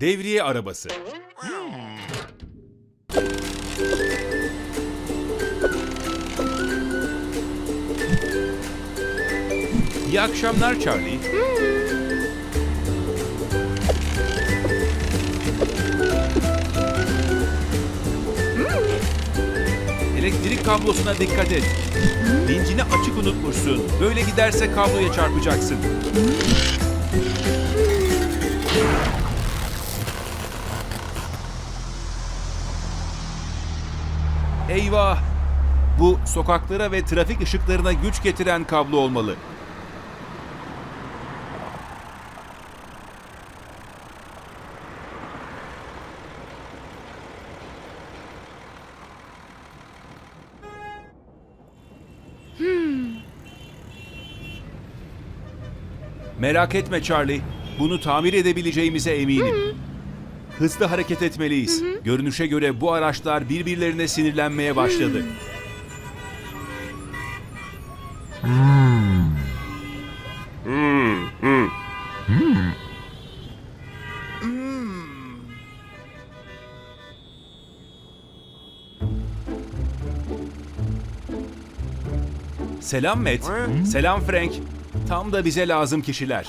Devriye arabası. İyi akşamlar Charlie. Elektrik kablosuna dikkat et. Vincini açık unutmuşsun. Böyle giderse kabloya çarpacaksın. Eyvah! Bu sokaklara ve trafik ışıklarına güç getiren kablo olmalı. Merak etme Charlie. Bunu tamir edebileceğimize eminim. Hızlı hareket etmeliyiz. Görünüşe göre bu araçlar birbirlerine sinirlenmeye başladı. Selam Matt. Selam Frank. Tam da bize lazım kişiler.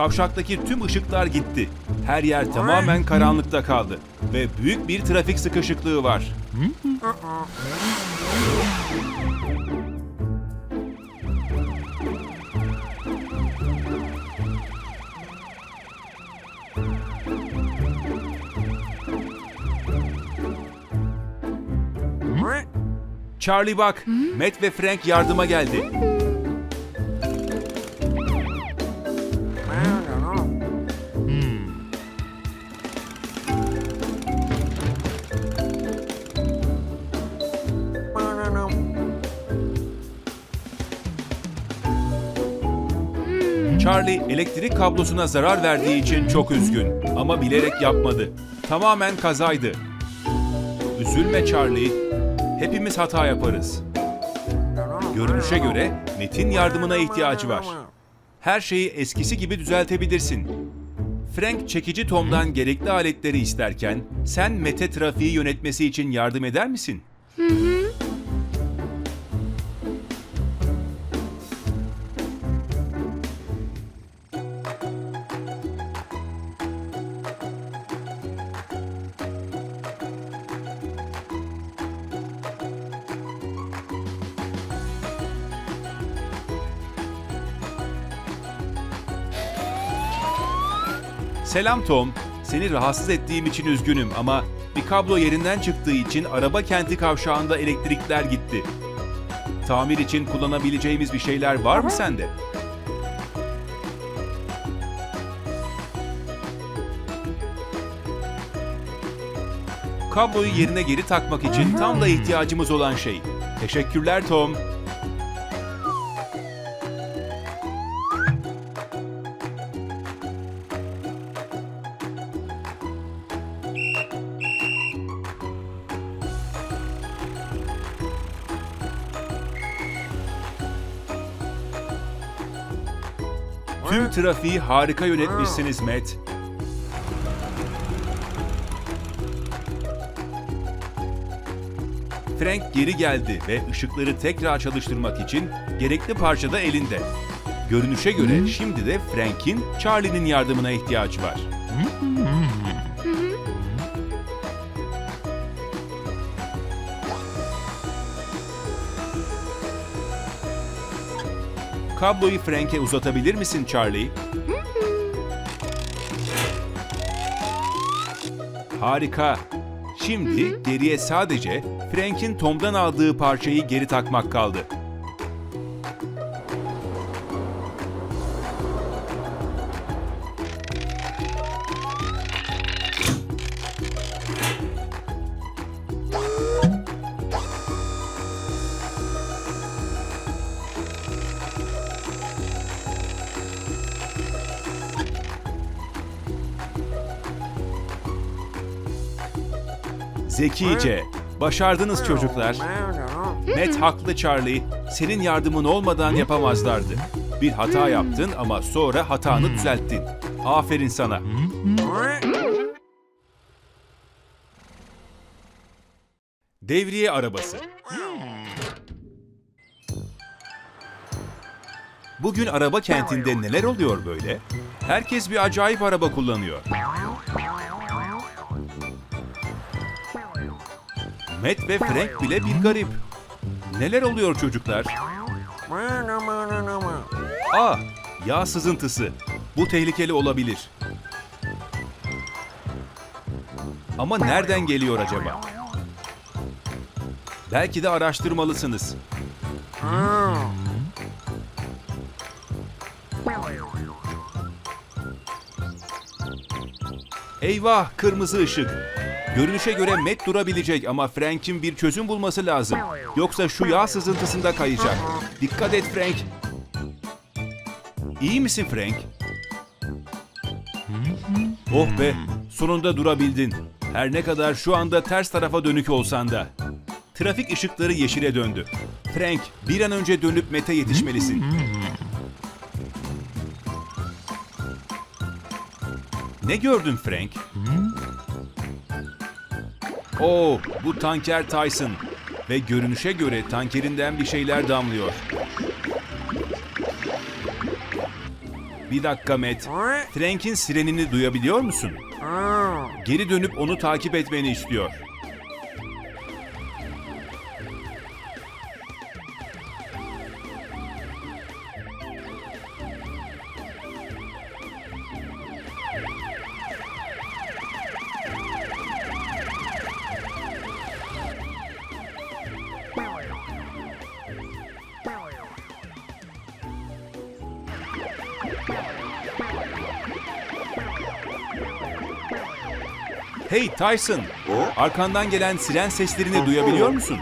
Kavşaktaki tüm ışıklar gitti. Her yer tamamen karanlıkta kaldı. Ve büyük bir trafik sıkışıklığı var. Charlie bak, Matt ve Frank yardıma geldi. Charlie elektrik kablosuna zarar verdiği için çok üzgün ama bilerek yapmadı. Tamamen kazaydı. Üzülme Charlie. Hepimiz hata yaparız. Görünüşe göre Matt'in yardımına ihtiyacı var. Her şeyi eskisi gibi düzeltebilirsin. Frank çekici Tom'dan gerekli aletleri isterken sen Matt'e trafiği yönetmesi için yardım eder misin? Selam Tom. Seni rahatsız ettiğim için üzgünüm ama bir kablo yerinden çıktığı için araba kenti kavşağında elektrikler gitti. Tamir için kullanabileceğimiz bir şeyler var mı sende? Kabloyu yerine geri takmak için tam da ihtiyacımız olan şey. Teşekkürler Tom. Tüm trafiği harika yönetmişsiniz Matt. Frank geri geldi ve ışıkları tekrar çalıştırmak için gerekli parça da elinde. Görünüşe göre şimdi de Frank'in Charlie'nin yardımına ihtiyacı var. Kabloyu Frank'e uzatabilir misin Charlie? Harika. Şimdi geriye sadece Frank'in Tom'dan aldığı parçayı geri takmak kaldı. Zekice. Başardınız çocuklar. Net haklı Charlie. Senin yardımın olmadan yapamazlardı. Bir hata yaptın ama sonra hatanı düzelttin. Aferin sana. Devriye arabası. Bugün araba kentinde neler oluyor böyle? Herkes bir acayip araba kullanıyor. Matt ve Frank bile bir garip. Neler oluyor çocuklar? Aa, yağ sızıntısı. Bu tehlikeli olabilir. Ama nereden geliyor acaba? Belki de araştırmalısınız. Eyvah, kırmızı ışık. Görünüşe göre Matt durabilecek ama Frank'in bir çözüm bulması lazım. Yoksa şu yağ sızıntısında kayacak. Dikkat et Frank. İyi misin Frank? Oh be, sonunda durabildin. Her ne kadar şu anda ters tarafa dönük olsan da. Trafik ışıkları yeşile döndü. Frank, bir an önce dönüp Mete yetişmelisin. Ne gördün Frank? Oo, bu tanker Tyson. Ve görünüşe göre tankerinden bir şeyler damlıyor. Bir dakika Matt. Frank'in sirenini duyabiliyor musun? Geri dönüp onu takip etmeni istiyor. Hey Tyson, arkandan gelen siren seslerini duyabiliyor musun?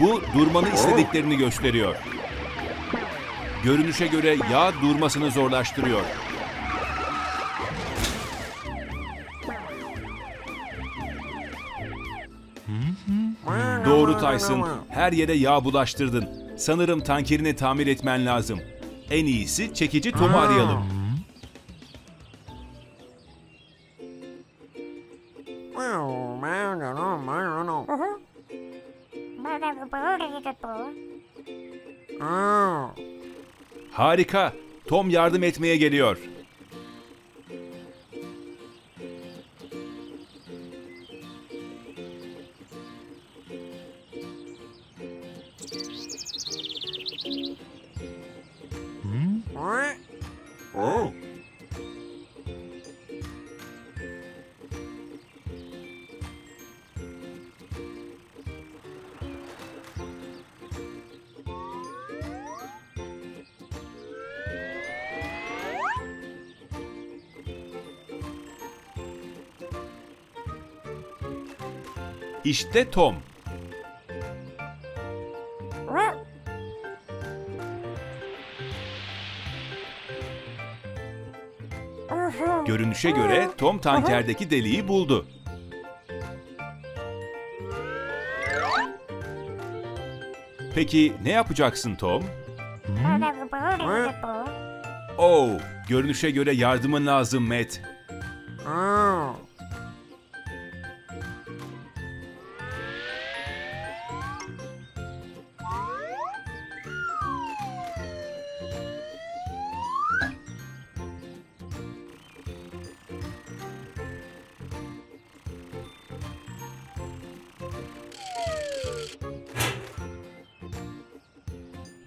Bu durmanı istediklerini gösteriyor. Görünüşe göre yağ durmasını zorlaştırıyor. Doğru Tyson, her yere yağ bulaştırdın. Sanırım tankerini tamir etmen lazım. En iyisi çekici Tom'u arayalım. Harika, Tom yardım etmeye geliyor. İşte Tom. Görünüşe göre Tom tankerdeki deliği buldu. Peki ne yapacaksın Tom? Oh, görünüşe göre yardımın lazım Matt.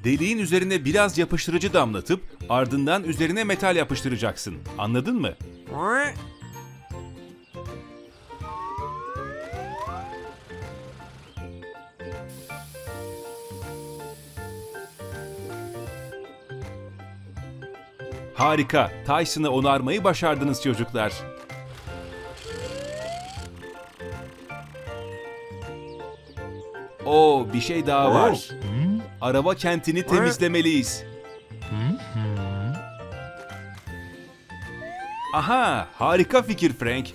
Deliğin üzerine biraz yapıştırıcı damlatıp ardından üzerine metal yapıştıracaksın. Anladın mı? Harika. Tyson'ı onarmayı başardınız çocuklar. Oo, bir şey daha var. Araba kentini temizlemeliyiz. Aha, harika fikir Frank.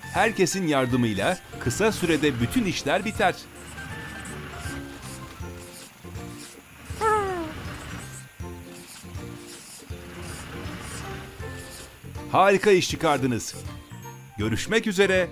Herkesin yardımıyla kısa sürede bütün işler biter. Harika iş çıkardınız. Görüşmek üzere.